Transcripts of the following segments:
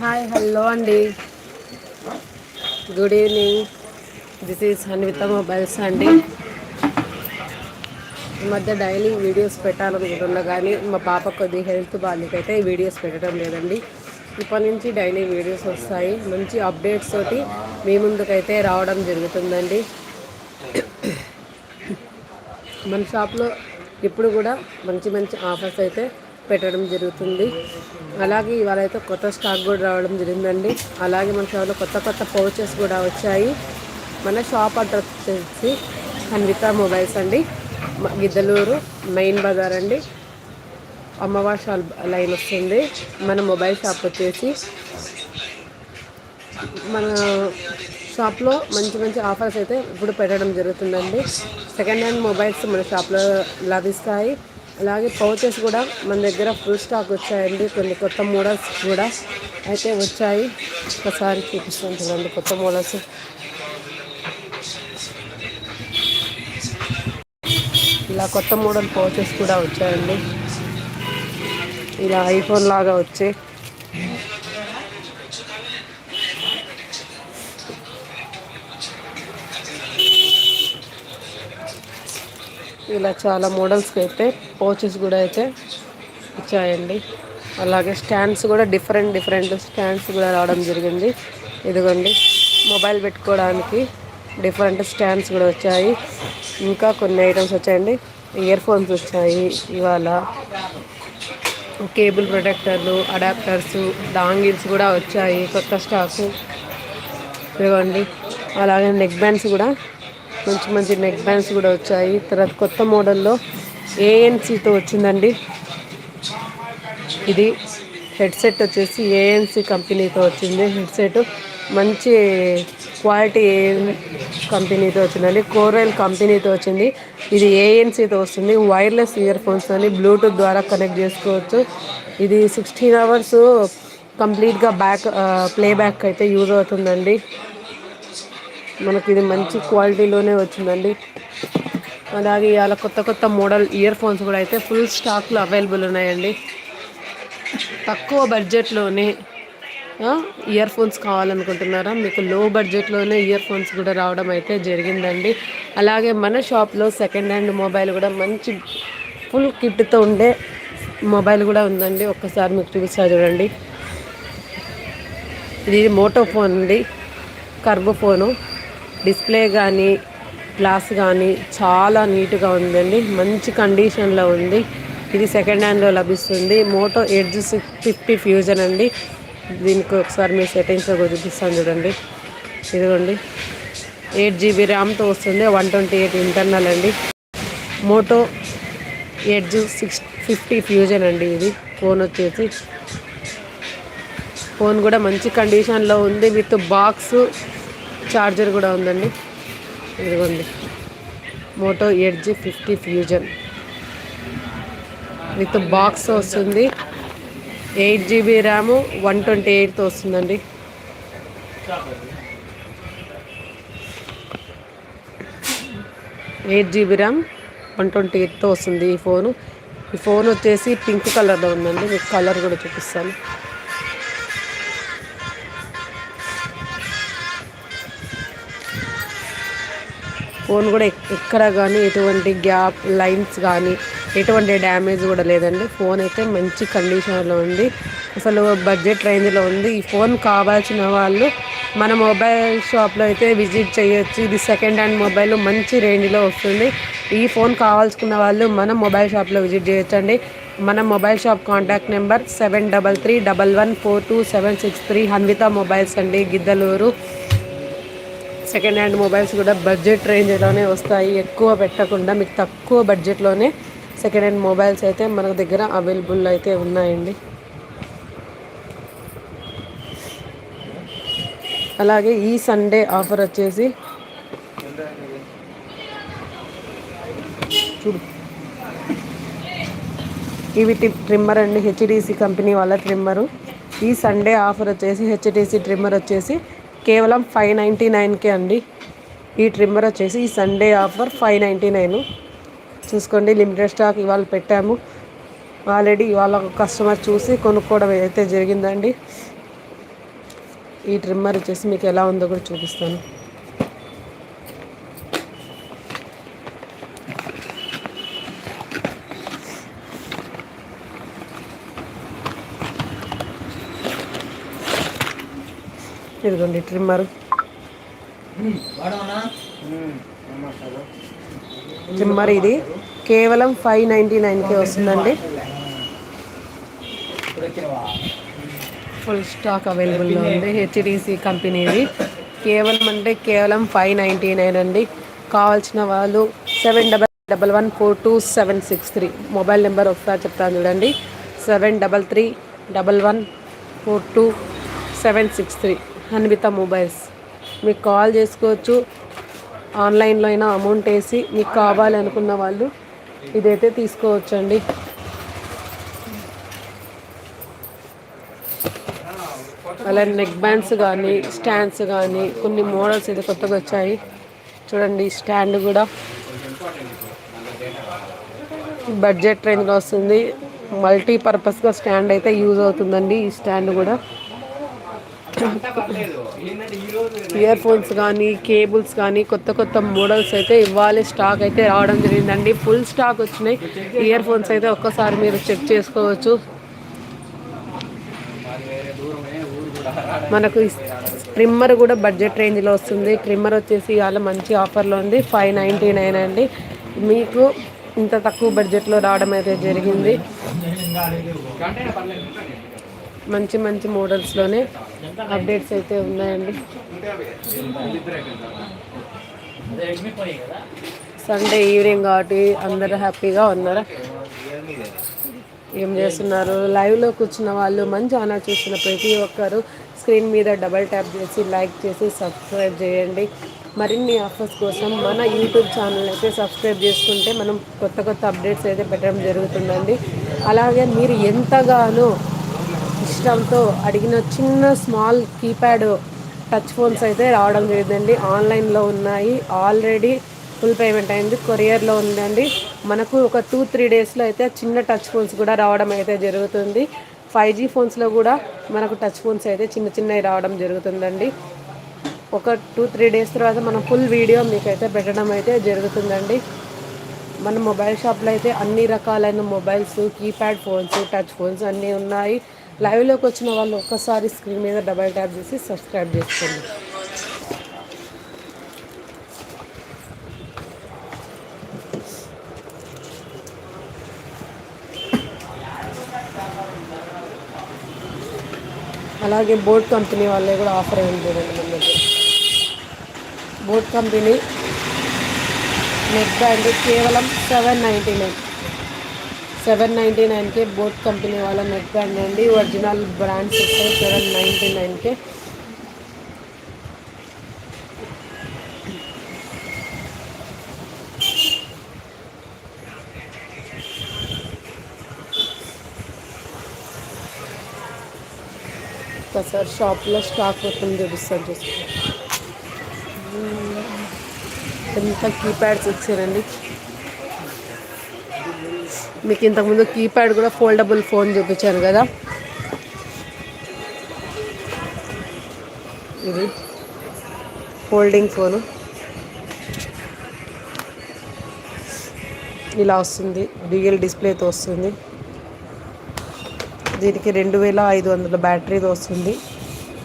Hi hello అండి. Good evening this is Hanvitha mobiles అండి. ఈ మధ్య డైలీ వీడియోస్ పెట్టాలనుకుంటున్నా కానీ మా పాప కొద్ది హెల్త్ బాగాలేకైతే వీడియోస్ పెట్టడం లేదండి. ఇప్పటి నుంచి డైలీ వీడియోస్ వస్తాయి. మంచి అప్డేట్స్ తోటి మీ ముందుకైతే రావడం జరుగుతుందండి. మన షాప్లో ఇప్పుడు కూడా మంచి మంచి ఆఫర్స్ అయితే పెట్టడం జరుగుతుంది. అలాగే ఇవాళ అయితే కొత్త స్టాక్ కూడా రావడం జరిగిందండి. అలాగే మన షాప్లో కొత్త కొత్త పౌచెస్ కూడా వచ్చాయి. మన షాప్ అడ్రస్ వచ్చేసి హన్విత మొబైల్స్ అండి. గిద్దలూరు మెయిన్ బజార్ అండి. అమ్మవారి షాప్ లైన్ వస్తుంది. మన మొబైల్ షాప్ వచ్చేసి మన షాప్లో మంచి మంచి ఆఫర్స్ అయితే ఇప్పుడు పెట్టడం జరుగుతుందండి. సెకండ్ హ్యాండ్ మొబైల్స్ మన షాప్లో లభిస్తాయి. అలాగే పౌచెస్ కూడా మన దగ్గర ఫుల్ స్టాక్ వచ్చాయండి. కొన్ని కొత్త మోడల్స్ కూడా అయితే వచ్చాయి. ఒకసారి చూపిస్తాను చూడండి కొత్త మోడల్స్ ఇలా కొత్త మోడల్ పౌచెస్ కూడా వచ్చాయండి. ఇలా ఐఫోన్ లాగా వచ్చి ఇలా చాలా మోడల్స్కి అయితే పౌచెస్ కూడా అయితే ఇచ్చాయండి. అలాగే స్టాండ్స్ కూడా డిఫరెంట్ డిఫరెంట్ స్టాండ్స్ కూడా రావడం జరిగింది. ఇదిగోండి మొబైల్ పెట్టుకోవడానికి డిఫరెంట్ స్టాండ్స్ కూడా వచ్చాయి. ఇంకా కొన్ని ఐటమ్స్ వచ్చాయండి. ఇయర్ ఫోన్స్ వచ్చాయి ఇవాళ. కేబుల్ ప్రొటెక్టర్లు అడాప్టర్స్ డాంగిల్స్ కూడా వచ్చాయి కొత్త స్టాకు ఇదిగోండి అలాగే నెక్ బ్యాండ్స్ కూడా మంచి మంచి నెక్ బ్యాండ్స్ కూడా వచ్చాయి. తర్వాత కొత్త మోడల్లో ఏఎన్సీతో వచ్చిందండి. ఇది హెడ్సెట్ వచ్చేసి ఏఎన్సీ కంపెనీతో వచ్చింది. హెడ్సెట్ మంచి క్వాలిటీ కంపెనీతో వచ్చిందండి. కోరైల్ కంపెనీతో వచ్చింది. ఇది ఏఎన్సీతో వస్తుంది. వైర్లెస్ ఇయర్ ఫోన్స్ అని బ్లూటూత్ ద్వారా కనెక్ట్ చేసుకోవచ్చు. ఇది సిక్స్టీన్ అవర్స్ కంప్లీట్గా బ్యాక్ ప్లే బ్యాక్ అయితే యూజ్ అవుతుందండి. మనకి ఇది మంచి క్వాలిటీలోనే వచ్చిందండి. అలాగే ఇవాళ కొత్త కొత్త మోడల్ ఇయర్ ఫోన్స్ కూడా అయితే ఫుల్ స్టాక్లో అవైలబుల్ ఉన్నాయండి. తక్కువ బడ్జెట్లోనే ఇయర్ ఫోన్స్ కావాలనుకుంటున్నారా? మీకు లో బడ్జెట్లోనే ఇయర్ ఫోన్స్ కూడా రావడం అయితే జరిగిందండి. అలాగే మన షాప్లో సెకండ్ హ్యాండ్ మొబైల్ కూడా మంచి ఫుల్ కిట్తో ఉండే మొబైల్ కూడా ఉందండి. ఒక్కసారి మీకు చూపిస్తా చూడండి. ఇది మోటో ఫోన్ అండి. కర్బు ఫోను. డిస్ప్లే కానీ గ్లాస్ కానీ చాలా నీట్గా ఉందండి. మంచి కండిషన్లో ఉంది. ఇది సెకండ్ హ్యాండ్లో లభిస్తుంది. Moto Edge six fifty fusion అండి. దీనికి ఒకసారి మీ సెట్టింగ్స్లో చూపిస్తాను చూడండి. ఇదిగోండి. ఎయిట్ జీబీ ర్యామ్తో వస్తుంది. వన్ ట్వంటీ ఎయిట్ ఇంటర్నల్ అండి. Moto Edge six fifty fusion అండి ఇది. ఫోన్ వచ్చేసి. ఫోన్ కూడా మంచి కండిషన్లో ఉంది. విత్ బాక్స్ చార్జర్ కూడా ఉందండి. ఇదిగోండి. Moto Edge fifty fusion. With box వస్తుంది. Eight GB RAM one twenty ఎయిట్తో వస్తుందండి. Eight GB RAM one twenty ఎయిట్తో వస్తుంది ఈ ఫోను. ఈ ఫోన్ వచ్చేసి పింక్ కలర్లో ఉందండి. మీకు కలర్ కూడా చూపిస్తాను. ఫోన్ కూడా ఎక్కడ కానీ ఎటువంటి గ్యాప్ లైన్స్ కానీ ఎటువంటి డ్యామేజ్ కూడా లేదండి. ఫోన్ అయితే మంచి కండిషన్లో ఉంది. అసలు బడ్జెట్ రేంజ్లో ఉంది. ఈ ఫోన్ కావాల్సిన వాళ్ళు మన మొబైల్ షాప్లో అయితే విజిట్ చేయొచ్చు. ఇది సెకండ్ హ్యాండ్ మొబైల్ మంచి రేంజ్లో వస్తుంది. ఈ ఫోన్ కావాల్సుకున్న వాళ్ళు మన మొబైల్ షాప్లో విజిట్ చేయొచ్చండి. మన mobile shop contact number seven double three double one four two seven six three Hanvitha mobiles అండి గిద్దలూరు. సెకండ్ హ్యాండ్ మొబైల్స్ కూడా బడ్జెట్ రేంజ్లోనే వస్తాయి. ఎక్కువ పెట్టకుండా మీకు తక్కువ బడ్జెట్లోనే సెకండ్ హ్యాండ్ మొబైల్స్ అయితే మన దగ్గర అవైలబుల్ అయితే ఉన్నాయండి. అలాగే ఈ సండే ఆఫర్ వచ్చేసి చూడు. ఇవి ట్రిమ్మర్ అండి హెచ్డిసి కంపెనీ వాళ్ళ ట్రిమ్మరు. ఈ సండే ఆఫర్ వచ్చేసి హెచ్డిసి ట్రిమ్మర్ వచ్చేసి కేవలం ఫైవ్ నైంటీ నైన్కే అండి. ఈ ట్రిమ్మర్ వచ్చేసి ఈ Sunday offer five ninety nine చూసుకోండి లిమిటెడ్ స్టాక్ ఇవాళ పెట్టాము. ఆల్రెడీ వాళ్ళ కస్టమర్ చూసి కొనుక్కోవడం అయితే జరిగిందండి. ఈ ట్రిమ్మర్ వచ్చేసి మీకు ఎలా ఉందో కూడా చూపిస్తాను. ఇదిగోండి ట్రిమ్మర్ ట్రిమ్మర్ ఇది. కేవలం ఫైవ్ నైంటీ నైన్కి వస్తుందండి. ఫుల్ స్టాక్ అవైలబుల్లో ఉంది. హెచ్డిసి కంపెనీది. కేవలం అంటే కేవలం ఫైవ్ నైంటీ నైన్ అండి. కావాల్సిన వాళ్ళు seven double double one four two seven six three. Mobile number ఒకసారి చెప్తాను చూడండి. Seven double three double one four two seven six three. Anvitha mobiles. మీకు కాల్ చేసుకోవచ్చు. ఆన్లైన్లో అయినా అమౌంట్ వేసి మీకు కావాలి అనుకున్న వాళ్ళు ఇదైతే తీసుకోవచ్చండి. అలా నెక్ బ్యాండ్స్ కానీ స్టాండ్స్ కానీ కొన్ని మోడల్స్ ఇది కొత్తగా వచ్చాయి. చూడండి స్టాండ్ కూడా. బడ్జెట్ రేంజ్లో వస్తుంది. మల్టీపర్పస్గా స్టాండ్ అయితే యూజ్ అవుతుందండి ఈ స్టాండ్ కూడా. ఇయర్ ఫోన్స్ కానీ కేబుల్స్ కానీ కొత్త కొత్త మోడల్స్ అయితే ఇవ్వాలి. స్టాక్ అయితే రావడం జరిగిందండి. ఫుల్ స్టాక్ వచ్చినాయి. ఇయర్ ఫోన్స్ అయితే ఒక్కసారి మీరు చెక్ చేసుకోవచ్చు. మనకు ట్రిమ్మర్ కూడా బడ్జెట్ రేంజ్లో వస్తుంది. ట్రిమ్మర్ వచ్చేసి ఇవాళ మంచి ఆఫర్లో ఉంది. ఫైవ్ నైంటీ నైన్ అండి. మీకు ఇంత తక్కువ బడ్జెట్లో రావడం అయితే జరిగింది. మంచి మంచి మోడల్స్లోనే అప్డేట్స్ అయితే ఉన్నాయండి. సండే ఈవినింగ్ కాబట్టి అందరూ హ్యాపీగా ఉన్నారా? ఏం చేస్తున్నారు? లైవ్లో కూర్చున్న వాళ్ళు మంచి ఆనా చూస్తున్న ప్రతి ఒక్కరు స్క్రీన్ మీద డబల్ ట్యాప్ చేసి లైక్ చేసి సబ్స్క్రైబ్ చేయండి. మరిన్ని ఆఫర్స్ కోసం మన యూట్యూబ్ ఛానల్ అయితే సబ్స్క్రైబ్ చేసుకుంటే మనం కొత్త కొత్త అప్డేట్స్ అయితే పెట్టడం జరుగుతుందండి. అలాగే మీరు ఎంతగానో ఇష్టంతో అడిగిన చిన్న స్మాల్ కీప్యాడ్ టచ్ ఫోన్స్ అయితే రావడం జరిగిందండి. ఆన్లైన్లో ఉన్నాయి. ఆల్రెడీ ఫుల్ పేమెంట్ అయింది. కొరియర్లో ఉందండి. మనకు ఒక టూ త్రీ డేస్లో అయితే చిన్న టచ్ ఫోన్స్ కూడా రావడం అయితే జరుగుతుంది. ఫైవ్ జీ ఫోన్స్లో కూడా మనకు టచ్ ఫోన్స్ అయితే చిన్న చిన్నవి రావడం జరుగుతుందండి. ఒక టూ త్రీ డేస్ తర్వాత మనం ఫుల్ వీడియో మీకైతే పెట్టడం అయితే జరుగుతుందండి. మన మొబైల్ షాప్లో అయితే అన్ని రకాలైన mobiles keypad phones touch phones అన్నీ ఉన్నాయి. లైవ్లోకి వచ్చిన వాళ్ళు ఒక్కసారి స్క్రీన్ మీద డబల్ ట్యాప్ చేసి సబ్స్క్రైబ్ చేసుకోండి. అలాగే బోట్ కంపెనీ వాళ్ళే కూడా ఆఫర్ అయింది చూడండి మన దగ్గర. బోట్ కంపెనీ నెక్ బ్యాండ్ కేవలం seven ninety nine seven ninety నైన్కే boAt company వాళ్ళ నెక్ బ్యాండ్ అండి ఒరిజినల్ బ్రాండ్స్ వస్తాయి సెవెన్ నైంటీ నైన్కే ఒకసారి షాప్లో స్టాక్ మొత్తం చూపిస్తాను చూసుకో ఎంత కీప్యాడ్స్ వచ్చారండి మీకు ఇంతకుముందు కీప్యాడ్ కూడా ఫోల్డబుల్ ఫోన్ చూపించాను కదా. ఇది ఫోల్డింగ్ ఫోను. ఇలా వస్తుంది డ్యూయల్ డిస్ప్లేతో వస్తుంది. దీనికి రెండు వేల ఐదు వందల బ్యాటరీతో వస్తుంది.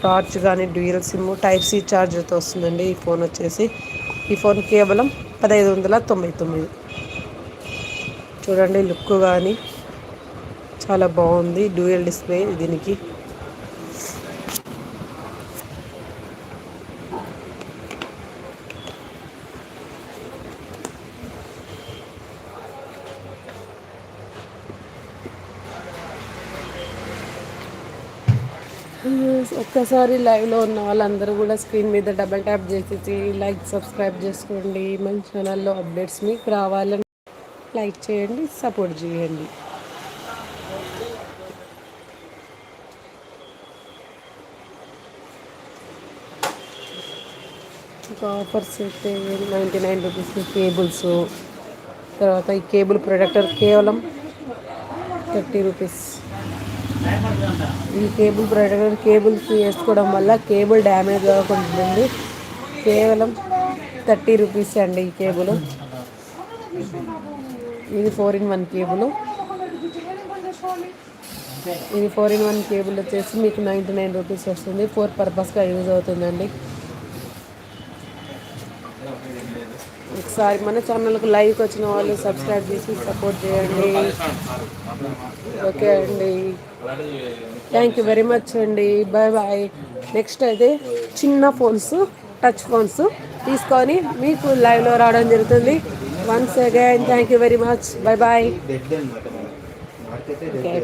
టార్చ్ కానీ డ్యూయల్ సిమ్ టైప్ సి ఛార్జర్తో వస్తుందండి ఈ ఫోన్ వచ్చేసి. ఈ ఫోన్ కేవలం పదహైదు వందల తొంభై తొమ్మిది. చూడండి లుక్ కానీ చాలా బాగుంది. డ్యూయల్ డిస్ప్లే దీనికి. ఒక్కసారి లైవ్లో ఉన్న వాళ్ళందరూ కూడా స్క్రీన్ మీద డబల్ ట్యాప్ చేసేసి లైక్ సబ్స్క్రైబ్ చేసుకోండి. మన ఛానల్లో అప్డేట్స్ మీకు రావాలని లైక్ చేయండి సపోర్ట్ చేయండి. ఇంకా ఆఫర్స్ అయితే నైంటీ నైన్ రూపీస్ కేబుల్స్. తర్వాత ఈ కేబుల్ ప్రొడక్టర్ కేవలం థర్టీ రూపీస్. ఈ కేబుల్ ప్రొడక్టర్ కేబుల్స్ వేసుకోవడం వల్ల కేబుల్ డ్యామేజ్ కాకుండా ఉంటుంది కేవలం థర్టీ రూపీస్ అండి ఈ కేబుల్. ఇది ఫోర్ ఇన్ వన్ కేబుల్. ఇది ఫోర్ ఇన్ వన్ కేబుల్ వచ్చేసి మీకు నైంటీ నైన్ రూపీస్ వస్తుంది. ఫోర్ పర్పస్గా యూజ్ అవుతుందండి. ఒకసారి మన ఛానల్కు లైవ్కి వచ్చిన వాళ్ళు సబ్స్క్రైబ్ చేసి సపోర్ట్ చేయండి. ఓకే అండి. థ్యాంక్ యూ వెరీ మచ్ అండి. బాయ్ బాయ్ నెక్స్ట్ అయితే చిన్న ఫోన్స్ టచ్ ఫోన్స్ తీసుకొని మీకు లైవ్లో రావడం జరుగుతుంది. once again thank you very much. Bye bye okay.